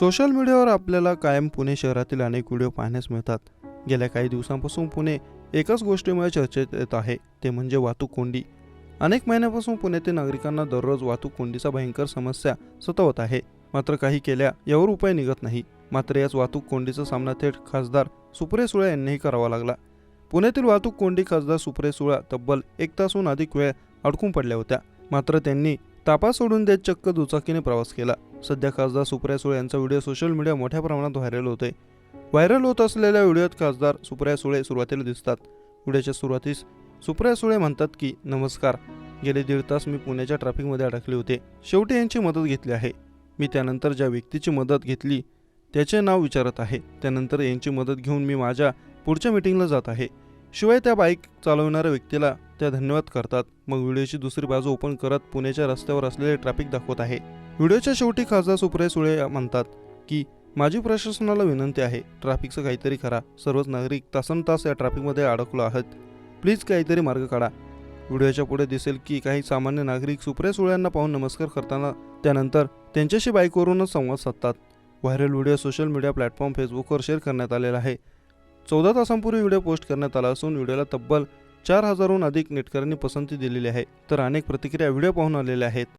Social मीडियावर आपल्याला कायम पुणे शहरातील अनेक व्हिडिओ पाहण्यास मिळतात. गेल्या काही दिवसांपासून पुणे एकाच गोष्टीमुळे चर्चेत येत आहे ते म्हणजे वाहतूक कोंडी. अनेक महिन्यापासून पुण्यातील नागरिकांना दररोज वाहतूक कोंडीचा भयंकर समस्या सतावत आहे. मात्र काही केल्या यावर उपाय निघत नाही. मात्र याच वाहतूक कोंडीचा सामना थेट खासदार सुप्रे सुळे यांनीही करावा लागला. पुण्यातील वाहतूक कोंडी खासदार सुप्रे सुळा तब्बल एक तासहून अधिक वेळ अडकून पडल्या होत्या. मात्र त्यांनी तापा सोडून देत चक्क दुचाकीने प्रवास केला. सध्या खासदार सुप्रिया सुळे यांचा व्हिडिओ सोशल मीडिया मोठ्या प्रमाणात व्हायरल होते व्हायरल होत असलेल्या व्हिडिओत खासदार सुप्रिया सुळे सुरुवातीला दिसतात. व्हिडिओच्या सुरुवातीस सुप्रिया सुळे म्हणतात की नमस्कार. गेले दीड तास मी पुण्याच्या ट्रॅफिकमध्ये अडकले होते. शेवटी यांची मदत घेतली आहे. मी त्यानंतर ज्या व्यक्तीची मदत घेतली त्याचे नाव विचारत आहे. त्यानंतर यांची मदत घेऊन मी माझ्या पुढच्या मीटिंगला जात आहे. शिवाय त्या बाईक चालवणाऱ्या व्यक्तीला त्या धन्यवाद करतात. मग व्हिडिओची दुसरी बाजू ओपन करत पुण्याच्या रस्त्यावर असलेले ट्रॅफिक दाखवत आहे. व्हिडिओच्या शेवटी खासदार सुप्रिया सुळे म्हणतात की माझी प्रशासनाला विनंती आहे ट्रॅफिकचं काहीतरी करा. सर्वच नागरिक तासन तास या ट्रॅफिकमध्ये अडकलो आहात. प्लीज काहीतरी मार्ग काढा. व्हिडिओच्या पुढे दिसेल की काही सामान्य नागरिक सुप्रिया सुळ्यांना पाहून नमस्कार करताना त्यानंतर त्यांच्याशी बाईकवरूनच संवाद साधतात. Viral video social media platform फेसबुकवर शेअर करण्यात आलेला आहे. चौदा तासांपूर्वी व्हिडिओ पोस्ट करण्यात आला असून व्हिडिओला तब्बल चार हजारहून अधिक नेटकऱ्यांनी पसंती दिलेली आहे. तर अनेक प्रतिक्रिया व्हिडिओ पाहून आलेल्या आहेत.